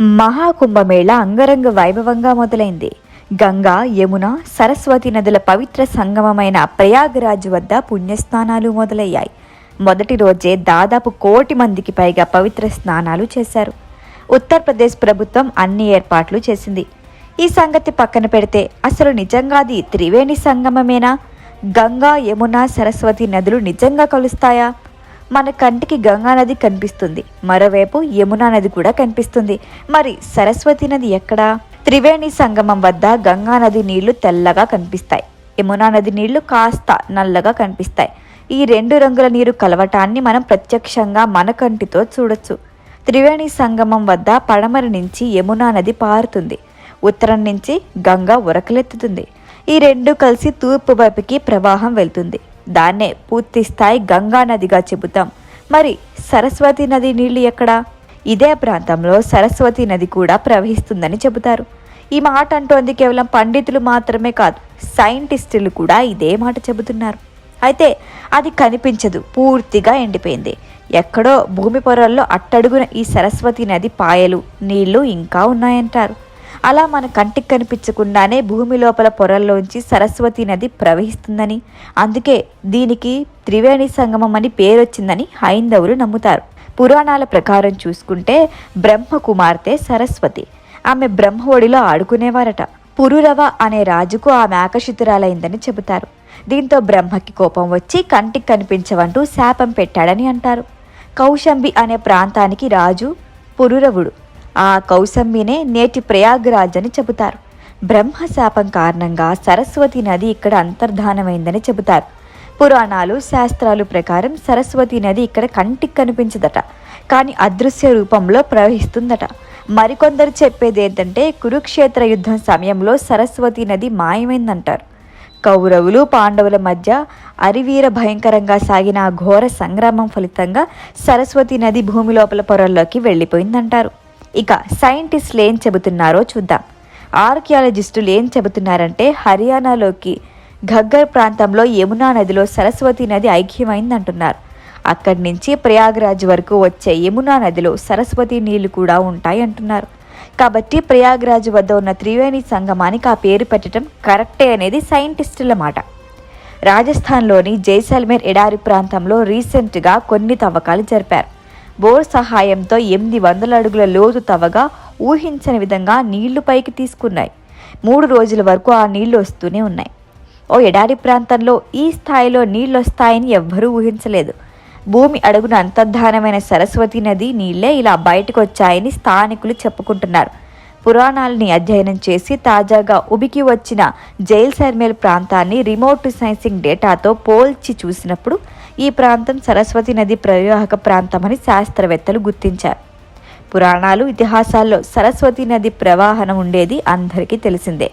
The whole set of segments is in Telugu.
మహాకుంభమేళ అంగరంగ వైభవంగా మొదలైంది. గంగా యమున సరస్వతి నదుల పవిత్ర సంగమమైన ప్రయాగరాజ్ వద్ద పుణ్యస్నానాలు మొదలయ్యాయి. మొదటి రోజే దాదాపు కోటి మందికి పైగా పవిత్ర స్నానాలు చేశారు. ఉత్తరప్రదేశ్ ప్రభుత్వం అన్ని ఏర్పాట్లు చేసింది. ఈ సంగతి పక్కన పెడితే అసలు నిజంగా అది త్రివేణి సంగమమేనా? గంగా యమున సరస్వతి నదులు నిజంగా కలుస్తాయా? మన కంటికి గంగా నది కనిపిస్తుంది. మరోవైపు యమునా నది కూడా కనిపిస్తుంది. మరి సరస్వతి నది ఎక్కడా? త్రివేణి సంగమం వద్ద గంగా నది నీళ్ళు తెల్లగా కనిపిస్తాయి. యమునా నది నీళ్ళు కాస్త నల్లగా కనిపిస్తాయి. ఈ రెండు రంగుల నీరు కలవటాన్ని మనం ప్రత్యక్షంగా మన కంటితో చూడొచ్చు. త్రివేణి సంగమం వద్ద పడమర నుంచి యమునా నది పారుతుంది. ఉత్తరం నుంచి గంగా ఉరకలెత్తుతుంది. ఈ రెండు కలిసి తూర్పు వైపుకి ప్రవాహం వెళ్తుంది. దాన్నే పూర్తి స్థాయి గంగా నదిగా చెబుతాం. మరి సరస్వతి నది నీళ్ళు ఎక్కడా? ఇదే ప్రాంతంలో సరస్వతి నది కూడా ప్రవహిస్తుందని చెబుతారు. ఈ మాట అంటోంది కేవలం పండితులు మాత్రమే కాదు సైంటిస్టులు కూడా ఇదే మాట చెబుతున్నారు. అయితే అది కనిపించదు పూర్తిగా ఎండిపోయింది. ఎక్కడో భూమి పొరల్లో అట్టడుగున ఈ సరస్వతి నది పాయలు నీళ్ళు ఇంకా ఉన్నాయంటారు. అలా మన కంటికి కనిపించకుండానే భూమి లోపల పొరల్లోంచి సరస్వతి నది ప్రవహిస్తుందని అందుకే దీనికి త్రివేణి సంగమం అని పేరొచ్చిందని హైందవులు నమ్ముతారు. పురాణాల ప్రకారం చూసుకుంటే బ్రహ్మ కుమార్తె సరస్వతి. ఆమె బ్రహ్మ ఒడిలో ఆడుకునేవారట. పురురవ అనే రాజుకు ఆమె ఆకర్షితురాలైందని చెబుతారు. దీంతో బ్రహ్మకి కోపం వచ్చి కంటికి కనిపించవంటూ శాపం పెట్టాడని అంటారు. కౌశంబి అనే ప్రాంతానికి రాజు పురురవుడు. ఆ కౌసంబినే నేటి ప్రయాగరాజ్ అని చెబుతారు. బ్రహ్మశాపం కారణంగా సరస్వతి నది ఇక్కడ అంతర్ధానమైందని చెబుతారు. పురాణాలు శాస్త్రాలు ప్రకారం సరస్వతి నది ఇక్కడ కంటికి కనిపించదట కానీ అదృశ్య రూపంలో ప్రవహిస్తుందట. మరికొందరు చెప్పేది ఏంటంటే కురుక్షేత్ర యుద్ధం సమయంలో సరస్వతి నది మాయమైందంటారు. కౌరవులు పాండవుల మధ్య అరివీర భయంకరంగా సాగిన ఆ ఘోర సంగ్రామం ఫలితంగా సరస్వతి నది భూమి లోపల పొరల్లోకి వెళ్ళిపోయిందంటారు. ఇక సైంటిస్టులు ఏం చెబుతున్నారో చూద్దాం. ఆర్కియాలజిస్టులు ఏం చెబుతున్నారంటే హర్యానాలోకి ఘగ్గర్ ప్రాంతంలో యమునా నదిలో సరస్వతి నది ఐక్యమైందంటున్నారు. అక్కడి నుంచి ప్రయాగ్రాజ్ వరకు వచ్చే యమునా నదిలో సరస్వతి నీళ్ళు కూడా ఉంటాయి అంటున్నారు కాబట్టి ప్రయాగ్రాజ్ వద్ద ఉన్న త్రివేణి సంగమానికి ఆ పేరు పెట్టడం కరెక్టే అనేది సైంటిస్టుల మాట. రాజస్థాన్లోని జైసల్మేర్ ఎడారి ప్రాంతంలో రీసెంట్గా కొన్ని తవ్వకాలు జరిపారు. బోర్ సహాయంతో ఎనిమిది వందల అడుగుల లోతు తవ్వగా ఊహించని విధంగా నీళ్ళు పైకి తీసుకున్నాయి. మూడు రోజుల వరకు ఆ నీళ్ళు వస్తూనే ఉన్నాయి. ఓ ఎడారి ప్రాంతంలో ఈ స్థాయిలో నీళ్ళు వస్తాయని ఎవ్వరూ ఊహించలేదు. భూమి అడుగున అంతర్ధానమైన సరస్వతి నది నీళ్ళే ఇలా బయటకు వచ్చాయని స్థానికులు చెప్పుకుంటున్నారు. పురాణాలని అధ్యయనం చేసి తాజాగా ఉబికి వచ్చిన జైల్ సర్మేల్ ప్రాంతాన్ని రిమోట్ సైన్సింగ్ డేటాతో పోల్చి చూసినప్పుడు ఈ ప్రాంతం సరస్వతి నది ప్రవాహక ప్రాంతమని శాస్త్రవేత్తలు గుర్తించారు. పురాణాలు ఇతిహాసాల్లో సరస్వతి నది ప్రవాహనం ఉండేది అందరికీ తెలిసిందే.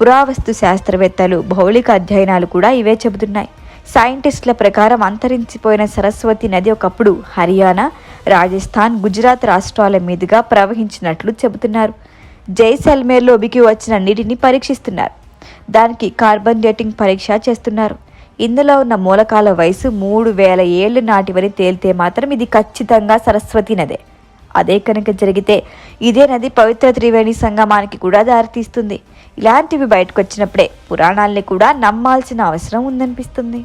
పురావస్తు శాస్త్రవేత్తలు భౌలిక అధ్యయనాలు కూడా ఇవే చెబుతున్నాయి. సైంటిస్టుల ప్రకారం అంతరించిపోయిన సరస్వతి నది ఒకప్పుడు హర్యానా రాజస్థాన్ గుజరాత్ రాష్ట్రాల మీదుగా ప్రవహించినట్లు చెబుతున్నారు. జైసల్మేర్లో ఉబికి వచ్చిన నీటిని పరీక్షిస్తున్నారు. దానికి కార్బన్ డేటింగ్ పరీక్ష చేస్తున్నారు. ఇందులో ఉన్న మూలకాల వయసు మూడు వేల ఏళ్ళు వరకు తేలితే మాత్రం ఇది ఖచ్చితంగా సరస్వతి నదే. అదే కనుక జరిగితే ఇదే నది పవిత్ర త్రివేణి సంగమానికి కూడా దారితీస్తుంది. ఇలాంటివి బయటకు వచ్చినప్పుడే పురాణాల్ని కూడా నమ్మాల్సిన అవసరం ఉందనిపిస్తుంది.